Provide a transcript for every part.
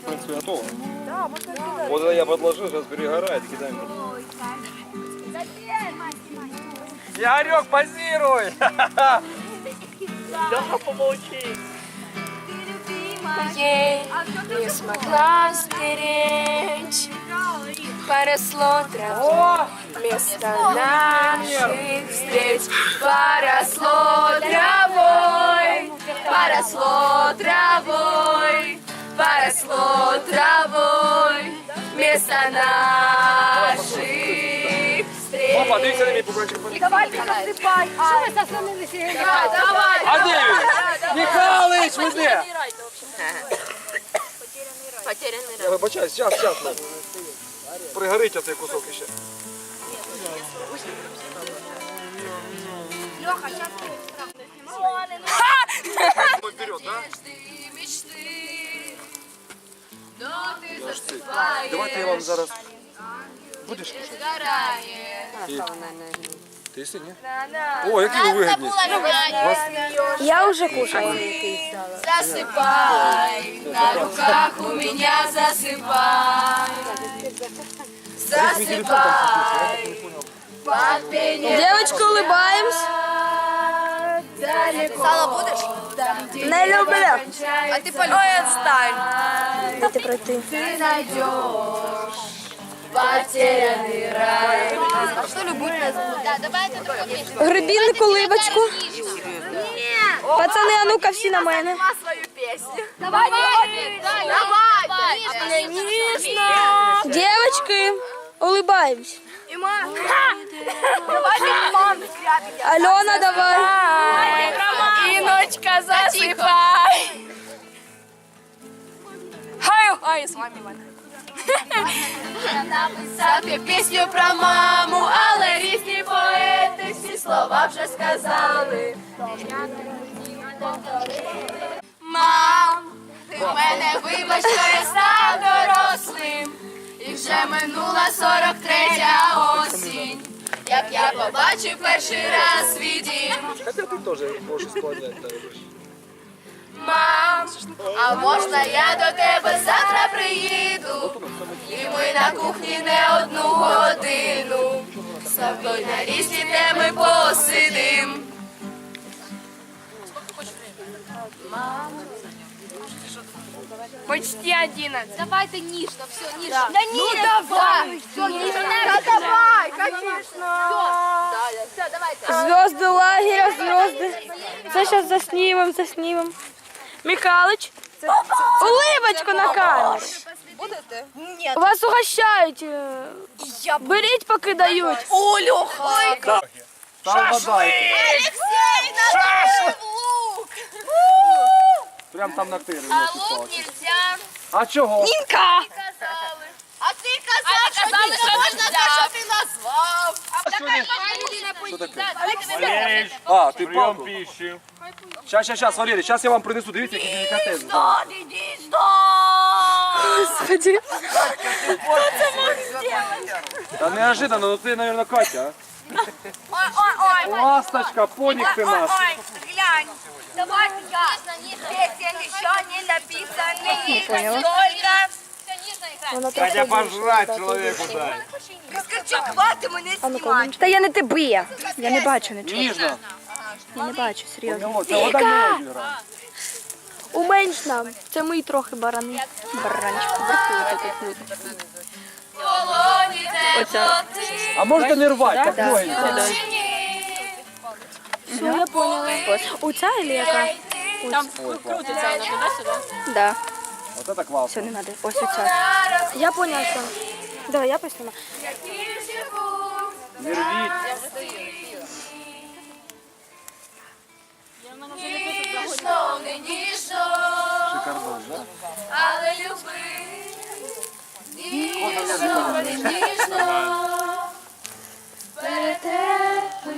в принципе, готово. Вот я подложил, сейчас перегорает, кидаем. Игорек, позируй! Ей не смогла стеречь Поросло травой Вместо наших встреч. Поросло травой Поросло травой Поросло травой Вместо наших встреч Опа, дивіться на мій пуканчик. Давай-ка насыпай Что вы заслонились? Давай А де він? Михайлович, ви де? Потерянный Я вибачаюсь, зараз, зараз. Пригорить оцей кусок іще. Вперед, да? Давайте я вам зараз... Будеш кушати? Ти си, ні? О, які ви вигідні. Я уже кушала. Засыпай, на руках у меня засыпай. Засыпай, под пение Девочка, улыбаемся. Сало будешь? Не люблю. А ты Ой, отстань. Дайте пройти. Ты найдешь потерянный рай. А что любовь Да, давай это другую песню. Грибінник, улибочку. Пацани, а ну-ка всі на мене. свою песню. Давай, давай, давай. Нежно. Девочки, улыбаемся. И мам. Давай, мам, Алена, давай. Иночка, засыпай. Хай, ай, с вами Іван. Написати пісню про маму, але різні поети всі слова вже сказали. Мам, ти в мене вибач, що я став дорослим. Вже минула 43-я осінь. Як я побачив перший раз свій дім. Хотя ти теж можеш складати. Мам, а можна я до тебе завтра приїду? І ми на кухні не одну годину. З тобою на різні теми посидим. Почти 11. Давайте ніжно, все, ніжно. Да ну давай. Все, да давай, конечно. Все, все, давайте. Звезды лагеря, звезды. Це зараз заснімем, заснімем. Михалыч, улыбочку на камеру. Будете? Вас угощають. е, Беріть, поки дають. Олюха. Там вода. Алексей, надо лук. Прям там на тирі. А лук нельзя. А чого? Інка! казали. А ти казав, що казали, що можна що ти назвав. Що таке? А, ти палку? пищи. Щас, щас, щас, Валерій, щас я вам принесу, дивіться, які делікатеси. Господи. Та неожиданно, ну ти, мабуть, Катя. Ой, ой. а? Ласточка, понік ти наш. Ой, глянь. Давай я. Песен еще не написаны. Сколько? Хотя пожрать человеку дай. Каскарчук, хватит мене знімати. Та я не тебе. Я не бачу нічого. Ніжно. Я не бачу, серйозно. Вода. Уменьш нам. Це ми трохи барани. Баранчик, тут тут. Оця. А можете не рвати, так Да. легенько. Все, я поняла. Оця или яка? Там крутиться вона туди-сюди. Да. Оце так класно. Все, не надо. Ось оця. Я поняла, що. Давай, я посніму. Не рвіть. Ніжно, не ніжно, Шикардон, да? але люби. Ніжно, не ніжно, перетерпи.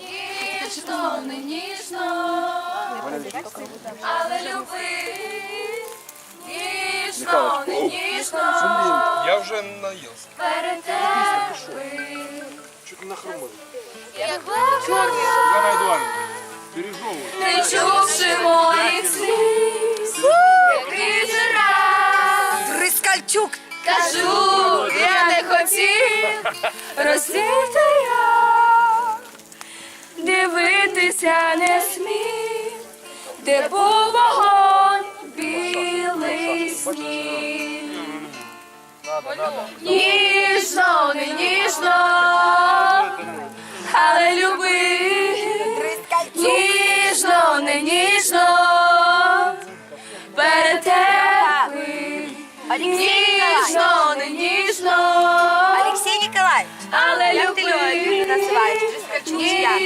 Ніжно, не ніжно, але люби. Ніжно, не ніжно, Я вже наївся. перетерпи. Чуть нахромив. Як легко Давай, Эдуард. Пережевывай. Не чувши моїх який же раз Ткачук. Кажу, я не хотів росіти я, дивитися не смів, де був вогонь, білий сніг. Ніжно, не ніжно, але люби. Ніжно, не ніжно, перетерпи. Люби. називаєш? Трискачучка?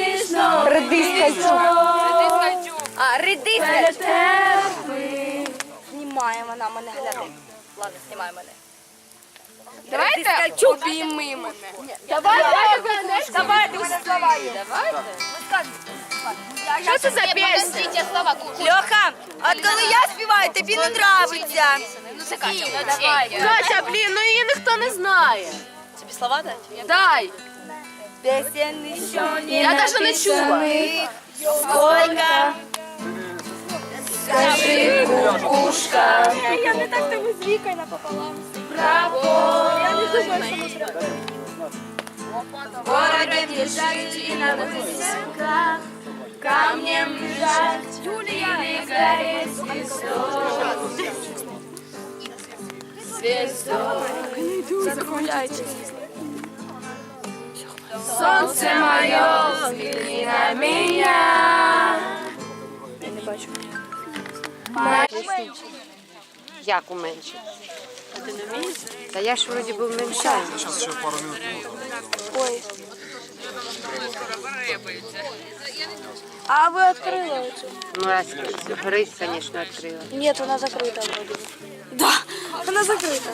А, редиска. Знімає вона мене, гляди. Ладно, знімай мене. Давайте обійми мене. Давай, давай, давай, ти мене слова є. Що це за пісня? Льоха, от коли я співаю, тобі не нравиться. Катя, блін, ну її ніхто не знає. Тобі слова дати? Дай. Песен еще не Я навіть не чула. Сколько? Скажи, кукушка, Я не так тобі з вікою напополам. Город лежать и на высоках Камнем лежать или гореть звездой Звездой Закругляйте Солнце мое, взгляни на меня Як уменшити? Та я ж вроді би вменшаю. Зараз ще пару минут. Ой. А вы открыла эту? Ну, раз гризь, звісно, відкрила. Нет, она закрыта вроде. Да, она закрыта.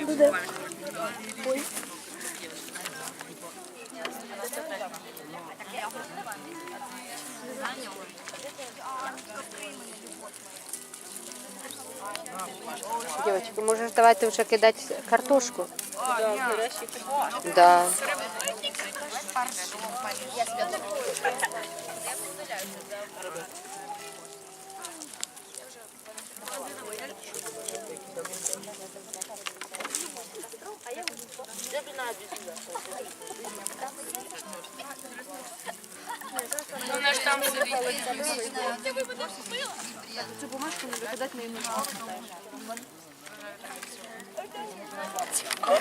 Ну да. Ой. Дівчатки, може давайте вже кидати картошку? Да.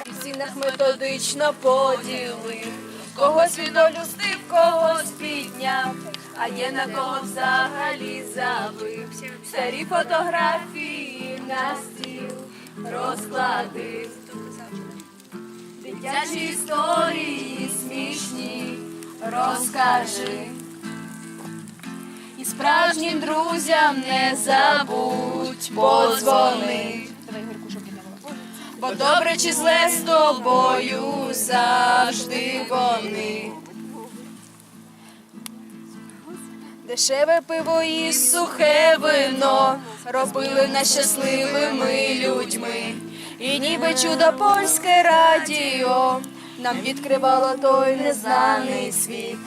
В стінах методично поділив, когось він олюстив, когось підняв, а є на кого взагалі забив. Старі фотографії на стіл розкладив. Дитячі історії смішні розкажи. Справжнім друзям не забудь подзвони. Бо добре чи зле з тобою завжди вони. Дешеве пиво і сухе вино робили нас щасливими людьми. І ніби чудо польське радіо нам відкривало той незнаний світ.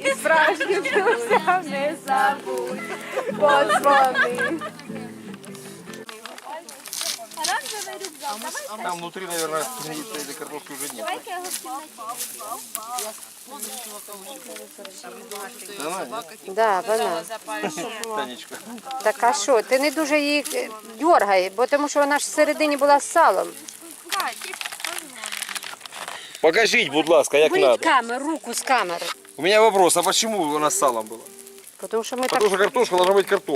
І справжнім друзям не забудь подзвони. Там внутри, наверное, этой картошки уже нет. Да, вона. Танечка. Так а що? Ти не дуже її дьоргай, бо тому що вона ж всередині була з салом. Покажіть, будь ласка, як Беріть надо. камеру, руку з камери. У меня вопрос, а почему у нас с салом было? Тому що ми так что картошка должна быть картошка.